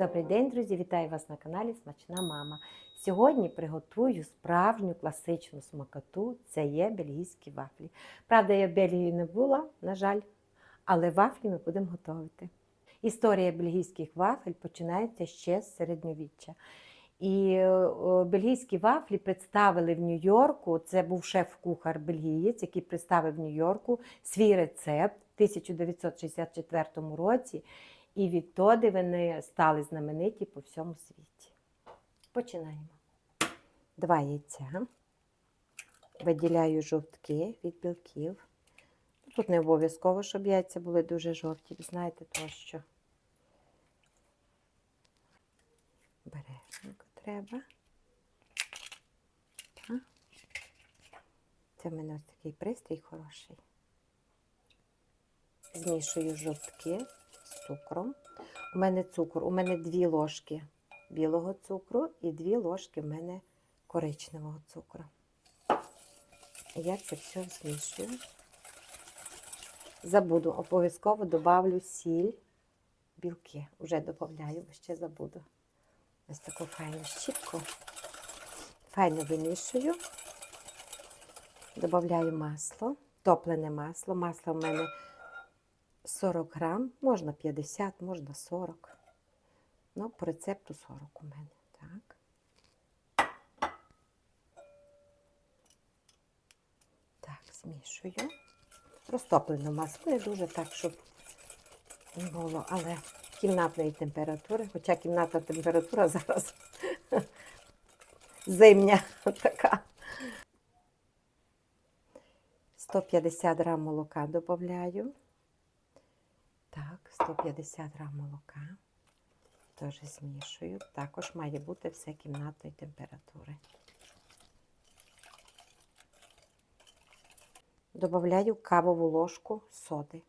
Добрий день, друзі! Вітаю вас на каналі Смачна Мама. Сьогодні приготую справжню класичну смакоту. Це є бельгійські вафлі. Правда, я в Бельгії не була, на жаль, але вафлі ми будемо готувати. Історія бельгійських вафель починається ще з середньовіччя. І е, бельгійські вафлі представили в Нью-Йорку. Це був шеф-кухар бельгієць, який представив в Нью-Йорку свій рецепт в 1964 році. І відтоди вони стали знамениті по всьому світі. Починаємо. Два яйця. Виділяю жовтки від білків. Тут не обов'язково, щоб яйця були дуже жовті. Знаєте, то що бережненько треба. Це в мене ось такий пристрій хороший. Змішую жовтки з цукром. У мене цукор, у мене дві ложки білого цукру і дві ложки в мене коричневого цукру. Я це все змішую. Забуду, обов'язково добавлю сіль, білки. Уже додаю, бо ще забуду. Ось таку файну щітку. Файно вимішую. Добавляю масло, топлене масло. Масло в мене 40 грам, можна 50, можна 40. Ну, по рецепту 40 у мене. Так. Так, змішую. Розтоплене масло, не дуже так, щоб не було, але кімнатної температури, хоча кімнатна температура зараз зимня така. 150 грам молока додаю. Так, 150 грам молока. Теж змішую. Також має бути все кімнатної температури. Добавляю кавову ложку соди.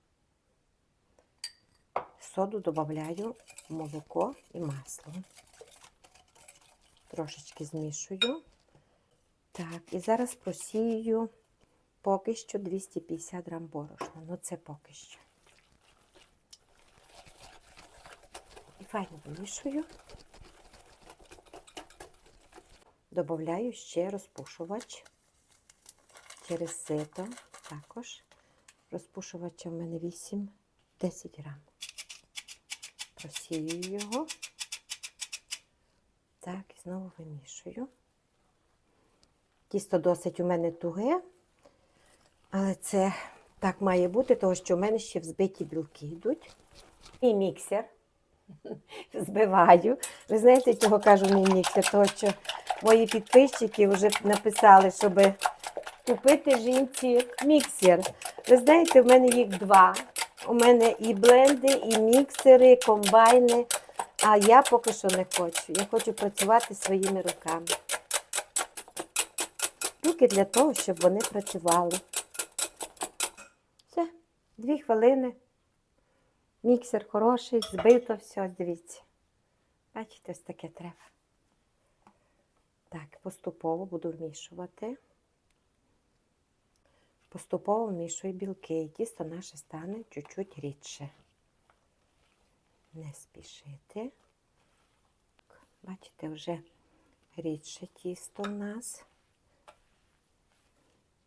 Соду додаю молоко і масло. Трошечки змішую. Так, і зараз просію поки що 250 грам борошна. Ну, це поки що. Файно вимішую. Добавляю ще розпушувач через сито. Також розпушувача в мене 8-10 грам. Просію його. Так, і знову вимішую. Тісто досить у мене туге, але це так має бути, тому що в мене ще взбиті білки йдуть. І міксер збиваю. Ви знаєте, чого кажу мій міксер? Того, що мої підписчики вже написали, щоб купити жінці міксер. Ви знаєте, в мене їх два. У мене і бленди, і міксери, і комбайни. А я поки що не хочу. Я хочу працювати своїми руками. Тільки для того, щоб вони працювали. Все, дві хвилини. Міксер хороший, збито все, дивіться. Бачите, ось таке треба. Так, поступово буду вмішувати. Поступово вмішую білки, і тісто наше стане чуть-чуть рідше. Не спішити. Бачите, вже рідше тісто в нас.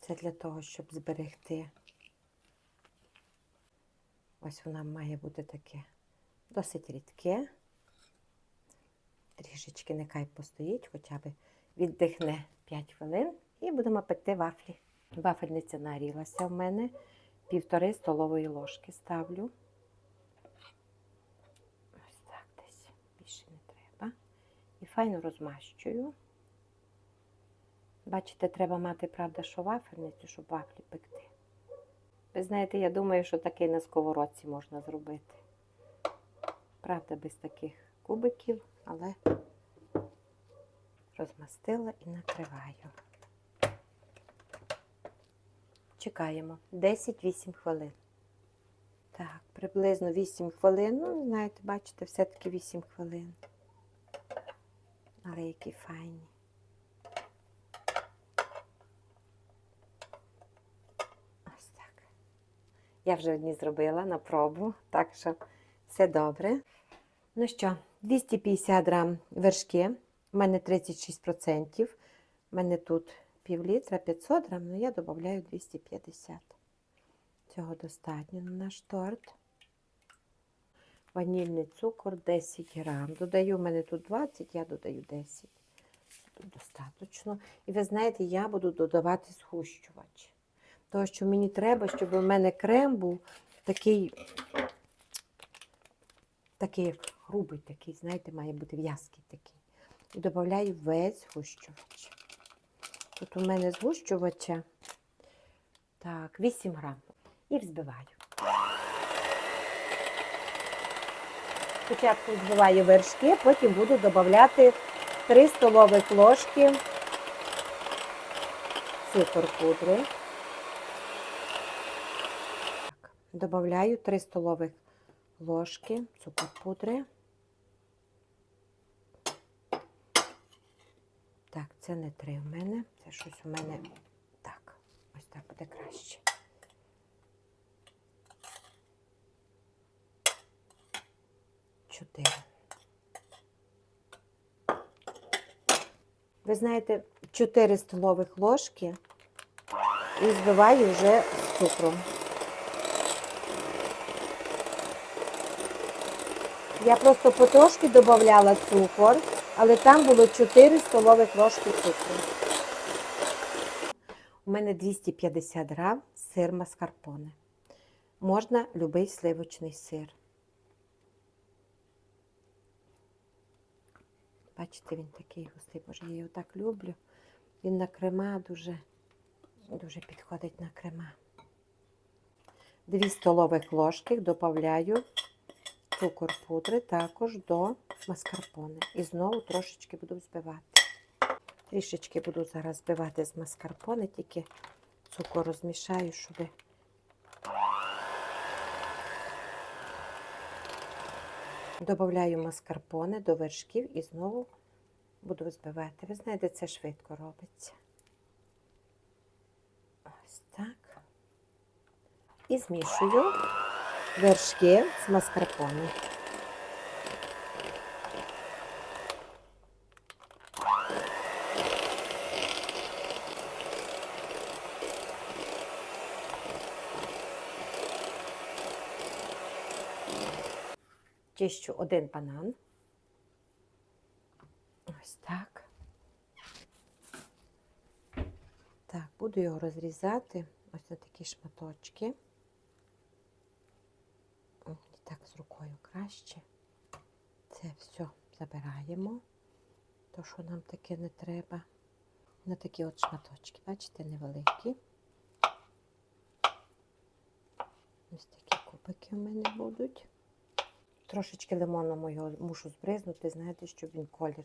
Це для того, щоб зберегти. Ось вона має бути таке досить рідке. Трішечки нехай постоїть, хоча б віддихне 5 хвилин, і будемо пекти вафлі. Вафельниця нагрілася в мене. Півтори столової ложки ставлю. Ось так десь. Більше не треба. І файно розмащую. Бачите, треба мати, правда, що вафельницю, щоб вафлі пекти. Ви знаєте, я думаю, що таке на сковородці можна зробити. Правда, без таких кубиків, але розмастила і накриваю. Чекаємо 10-8 хвилин. Так, приблизно 8 хвилин. Ну, знаєте, бачите, все-таки 8 хвилин. Але які файні. Ось так. Я вже одні зробила на пробу, так що все добре. Ну що, 250 грам вершки, у мене 36%. У мене тут пів літра 500 грам, але я додаю 250. Цього достатньо на наш торт. Ванільний цукор 10 грам. Додаю, в мене тут 20, я додаю 10. Тут достатньо. І ви знаєте, я буду додавати згущувач. Тому що мені треба, щоб у мене крем був такий, такий грубий такий, знаєте, має бути в'язкий такий. І додаю весь згущувач. Тут у мене згущувача так, 8 грам. І взбиваю. Спочатку збиваю вершки, потім буду додавати 3 столових ложки цукор пудри. Так, Добавляю 3 столових ложки цукор пудри. Так, це не 3 в мене, це щось у мене так. Ось так буде краще. Чотири. Ви знаєте, 4 столових ложки і збиваю вже з цукром. Я просто потрошки додавала цукор, але там було 4 столових ложки цукру. У мене 250 грам сир маскарпоне. Можна будь-який сливочний сир. Бачите, він такий густий, боже, я його так люблю. Він на крема дуже, дуже підходить на крема. Дві столових ложки додаю цукор пудри також до маскарпоне. І знову трошечки буду взбивати. Трішечки буду зараз збивати з маскарпоне, тільки цукор розмішаю, щоб Добавляю маскарпоне до вершків і знову буду збивати. Ви знаєте, це швидко робиться. Ось так. І змішую вершки з маскарпоне. Чищу один банан. Ось так. Так, буду його розрізати ось на такі шматочки. Так з рукою краще. Це все забираємо, то, що нам таке не треба. На такі от шматочки, бачите, невеликі. Ось такі кубики у мене будуть. Трошечки лимоном його мушу збризнути, знаєте, щоб він колір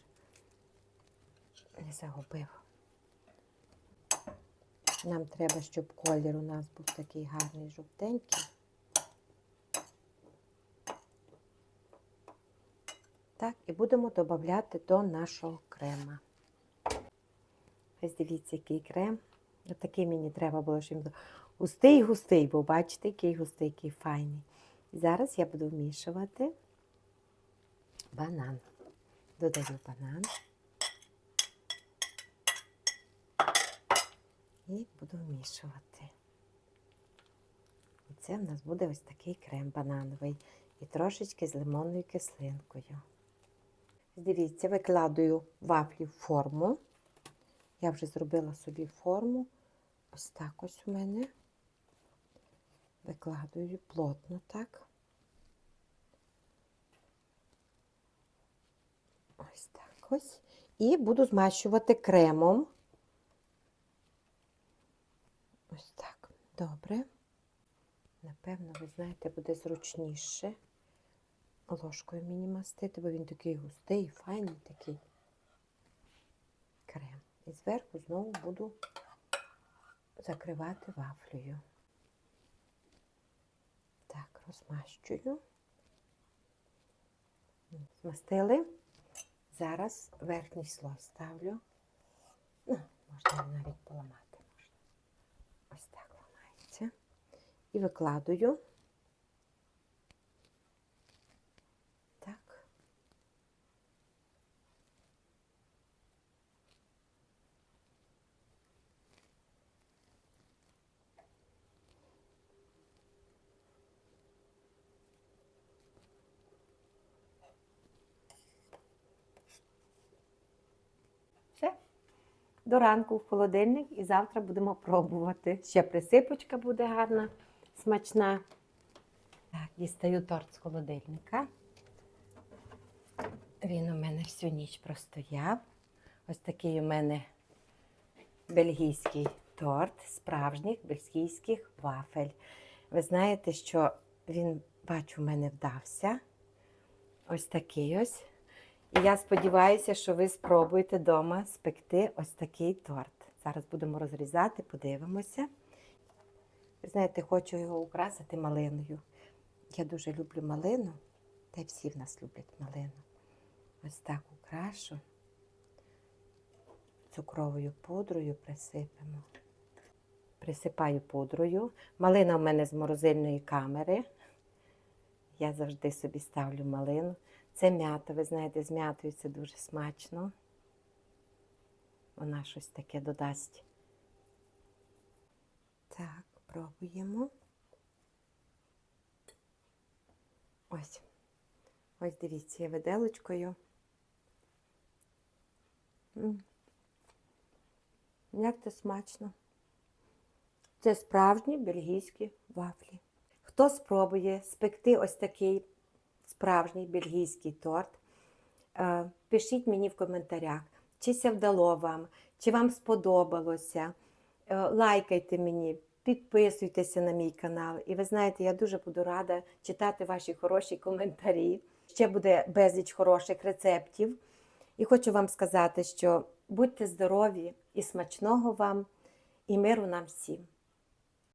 не загубив. Нам треба, щоб колір у нас був такий гарний жовтенький. Так, і будемо додати до нашого крема. Ось дивіться, який крем. Такий мені треба було, щоб густий-густий, бо бачите, який густий, який файний. Зараз я буду вмішувати банан. Додаю банан і буду вмішувати. І це в нас буде ось такий крем банановий і трошечки з лимонною кислинкою. Дивіться, викладаю вафлі в форму. Я вже зробила собі форму. Ось так ось у мене. Викладаю плотно так. Ось так ось. І буду змащувати кремом. Ось так. Добре. Напевно, ви знаєте, буде зручніше ложкою мені мастити, бо він такий густий, файний такий крем. І зверху знову буду закривати вафлею. Так, розмащую. Змастили. Зараз верхній слой ставлю. Ну, можна навіть поламати. Можна. Ось так ламається. І викладую. Так. До ранку в холодильник і завтра будемо пробувати. Ще присипочка буде гарна, смачна. Так, дістаю торт з холодильника. Він у мене всю ніч простояв. Ось такий у мене бельгійський торт, справжніх бельгійських вафель. Ви знаєте, що він, бачу, у мене вдався. Ось такий ось. Я сподіваюся, що ви спробуєте вдома спекти ось такий торт. Зараз будемо розрізати, подивимося. Ви знаєте, хочу його украсити малиною. Я дуже люблю малину, та й всі в нас люблять малину. Ось так украшу. Цукровою пудрою присипемо. Присипаю пудрою. Малина в мене з морозильної камери. Я завжди собі ставлю малину. Це м'ята, ви знаєте, з м'ятою це дуже смачно. Вона щось таке додасть. Так, пробуємо. Ось. Ось дивіться, я виделочкою. Як це смачно. Це справжні бельгійські вафлі. Хто спробує спекти ось такий справжній бельгійський торт, е, пишіть мені в коментарях, чи це вдало вам, чи вам сподобалося. Е, Лайкайте мені, підписуйтеся на мій канал. І ви знаєте, я дуже буду рада читати ваші хороші коментарі. Ще буде безліч хороших рецептів. І хочу вам сказати, що будьте здорові і смачного вам, і миру нам всім.